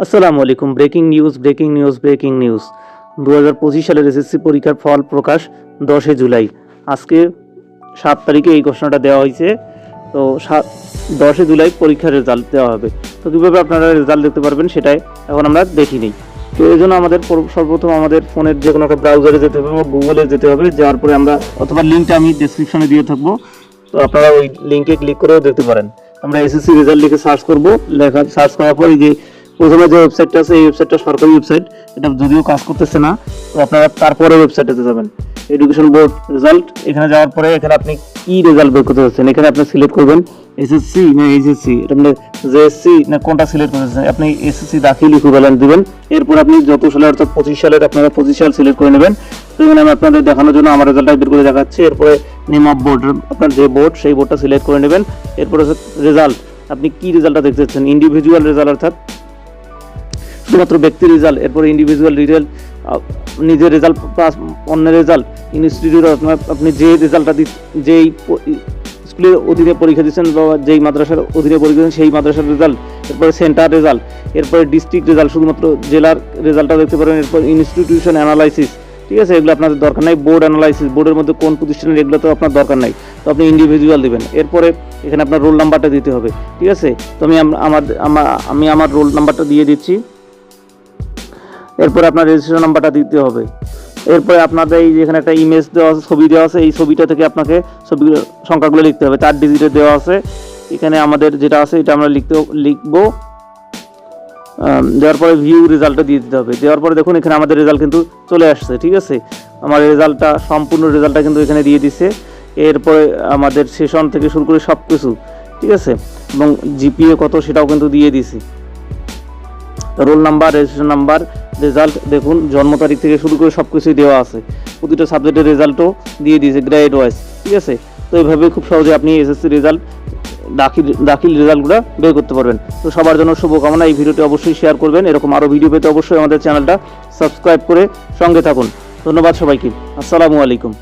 আসসালামু আলাইকুম। Breaking news breaking news breaking news. দু হাজার পঁচিশ সালের এসএসসি পরীক্ষার ফল প্রকাশ দশে জুলাই। আজকে সাত তারিখে এই ঘোষণাটা দেওয়া হয়েছে। তো সাত দশে জুলাই পরীক্ষার রেজাল্ট দেওয়া হবে। তো কীভাবে আপনারা রেজাল্ট দেখতে পারবেন সেটাই এখন আমরা দেখি নিই। তো এই জন্য আমাদের পর- সর্বপ্রথম আমাদের ফোনের যে কোনো একটা ব্রাউজারে যেতে হবে বা গুগলে যেতে হবে। যাওয়ার পরে আমরা, অথবা লিঙ্কটা আমি ডেসক্রিপশনে দিয়ে থাকব। তো আপনারা ওই লিঙ্কে ক্লিক করেও দেখতে পারেন। আমরা এসএসসি রেজাল্ট লিখে সার্চ করব। লেখা সার্চ করার পর যে প্রথমে যে ওয়েবসাইটটা আছে, এই ওয়েবসাইটটা সরকারি ওয়েবসাইট এটা যদিও কাজ করতেছে না, তো আপনারা তারপরে ওয়েবসাইটে যাবেন। এডুকেশন বোর্ড রেজাল্ট এখানে যাওয়ার পরে এখানে আপনি কি রেজাল্ট বের করতে চাচ্ছেন? এখানে আপনি সিলেক্ট করবেন এসএসসি না এইচএসসি এটা আপনি জেএসসি না কোনটা সিলেক্ট করতে চাচ্ছেন? আপনি এসএসসি দাখিল ইকুইভ্যালেন্ট দিবেন। এরপর আপনি যত সালে অর্থাৎ পঁচিশ সালের আপনারা পঁচিশ সাল সিলেক্ট করে নেবেন। তো এখানে আমি আপনাদের দেখানোর জন্য আমার রেজাল্টটা বের করে দেখাচ্ছি। এরপরে নেম অফ বোর্ড আপনার যে বোর্ড সেই বোর্ডটা সিলেক্ট করে নেবেন। এরপরে রেজাল্ট আপনি কি রেজাল্টটা দেখতে চাচ্ছেন? ইন্ডিভিজুয়াল রেজাল্ট অর্থাৎ শুধুমাত্র ব্যক্তির রেজাল্ট এরপরে ইন্ডিভিজুয়াল রেজাল্ট নিজের রেজাল্ট প্লাস অন্যের রেজাল্ট ইনস্টিটিউট আপনি যে রেজাল্টটা যেই স্কুলের অধীনে পরীক্ষা দিচ্ছেন বা যেই মাদ্রাসার অধীনে পরীক্ষা দিচ্ছেন, সেই মাদ্রাসার রেজাল্ট এরপরে সেন্টার রেজাল্ট এরপরে ডিস্ট্রিক্ট রেজাল্ট শুধুমাত্র জেলার রেজাল্টটা দেখতে পারেন, এরপর ইনস্টিটিউশন অ্যানালাইসিস ঠিক আছে? এগুলো আপনাদের দরকার নাই বোর্ড অ্যানালাইসিস বোর্ডের মধ্যে কোন প্রতিষ্ঠানের এগুলো তো আপনার দরকার নাই। তো আপনি ইন্ডিভিজুয়াল দেবেন। এরপরে এখানে আপনার রোল নাম্বারটা দিতে হবে, ঠিক আছে? তো আমি আমার আমি আমার রোল নাম্বারটা দিয়ে দিচ্ছি। এরপরে আপনার রেজিস্ট্রেশন নাম্বারটা দিতে হবে। এরপরে আপনাদের এই যেখানে একটা ইমেজ দেওয়া আছে, ছবি দেওয়া আছে, এই ছবিটা থেকে আপনাকে ছবিগুলো, সংখ্যাগুলো লিখতে হবে। চার ডিজিটের দেওয়া আছে। এখানে আমাদের যেটা আছে, এটা আমরা লিখতে লিখব। দেওয়ার পরে ভিউ রেজাল্টটা দিয়ে দিতে হবে। দেওয়ার পরে দেখুন, এখানে আমাদের রেজাল্ট কিন্তু চলে আসছে, ঠিক আছে? আমার রেজাল্টটা সম্পূর্ণ রেজাল্টটা কিন্তু এখানে দিয়ে দিছে। এরপরে আমাদের সেশন থেকে শুরু করে সব কিছু ঠিক আছে? এবং জিপিএ কত সেটাও কিন্তু দিয়ে দিছি। Roll number registration number result দেখুন, জন্ম তারিখ থেকে শুরু করে সব কিছুই দেওয়া আছে। প্রতিটা সাবজেক্টের রেজাল্টও দিয়ে দিয়েছে গ্রেড ওয়াইজ ঠিক আছে? তো এইভাবে খুব সহজে আপনি এসএসসি রেজাল্ট দাখিল দাখিল রেজাল্টগুলো বের করতে পারবেন। তো সবার জন্য শুভকামনা, এই ভিডিওটি অবশ্যই শেয়ার করবেন। এরকম আরও ভিডিও পেতে অবশ্যই আমাদের চ্যানেলটা সাবস্ক্রাইব করে সঙ্গে থাকুন। ধন্যবাদ সবাইকে। আসসালামু আলাইকুম।